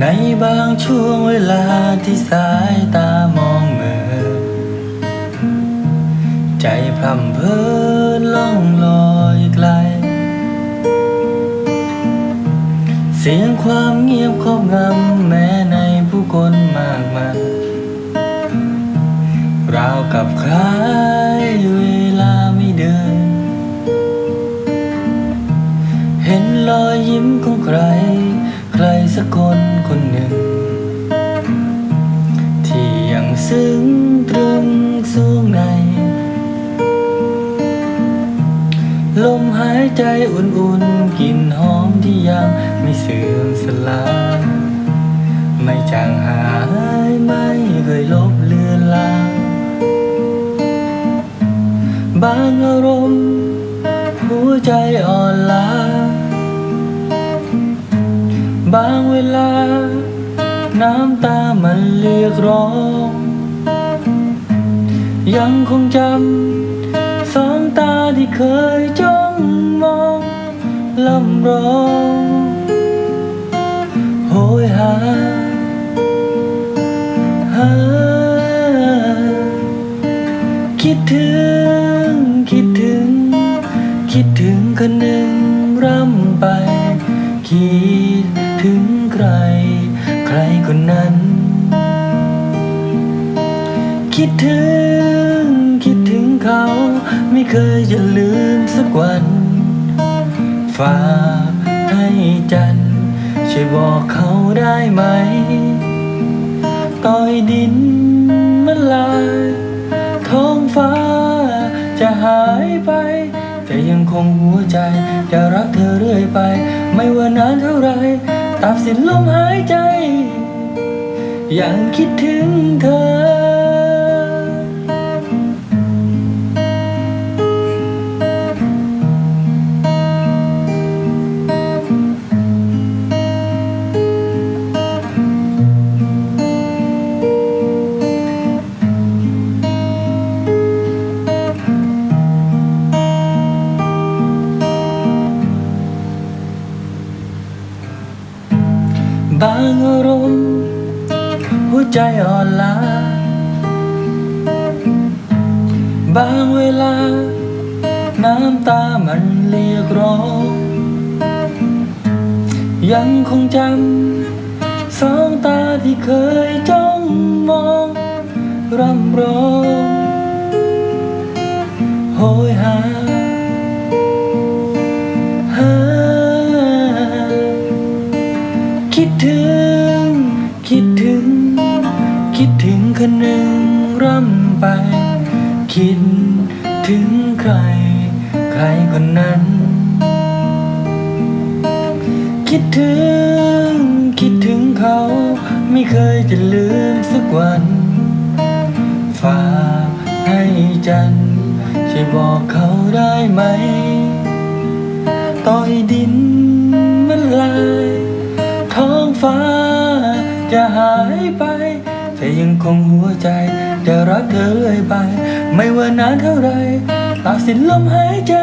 ในบางช่วงเวลาที่สายตามองเหมือ ใจพร่ำเพ้อล่องลอยไกล เสียงความเงียบครอบงำแม้ในผู้คนมากมายราวกับคล้ายเวลาไม่เดิน เห็นรอยยิ้มของใครใคร สักคนคนหนึ่ง ที่ยังซึ้งตรึงสูงใน ลมหายใจอุ่นๆกลิ่นหอมที่ยังไม่เสื่อมสลาย ไม่จางหายไม่เคยลบเลือนลางบางอารมณ์หัวใจอ่อนล้า บางเวลา น้ำตามันเรียกร้อง ยังคงจำสองตาที่เคยจ้องมองลำร้องโหยหาหา คิดถึง คิดถึง คิดถึงคนหนึ่งร่ำไปคิด ถึงใคร ใครคนนั้น คิดถึง คิดถึงเขา ไม่เคยจะลืมสักวันฝากให้จันช่วยบอกเขาได้ไหม ต่อยดินมันลายท้องฟ้าจะหายไปแต่ยังคงหัวใจ จะรักเธอเรื่อยไป ไม่ว่านานเท่าไร ตราบสิ้นลมหายใจ ยังคิดถึงเธอ บางอารมณ์หัวใจอ่อนล้า บางเวลา น้ำตามันเรียกร้อง ยังคงจำสองตาที่เคยจ้องมองร่ำร้องโหยหา ถึง คิดถึง คิดถึงคนหนึ่งร่ำไป คิดถึงใคร ใครคนนั้น คิดถึง คิดถึงเขา ไม่เคยจะลืมสักวันฝากให้จันช่วยบอกเขาได้ไหม ต่อยดินมันลาย ฟ้า จะหายไปแต่ยังคงหัวใจ จะรักเธอเรื่อยไป ไม่ว่านานเท่าไรตาสิ้นลมหายใจ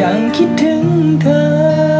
ยังคิดถึงเธอ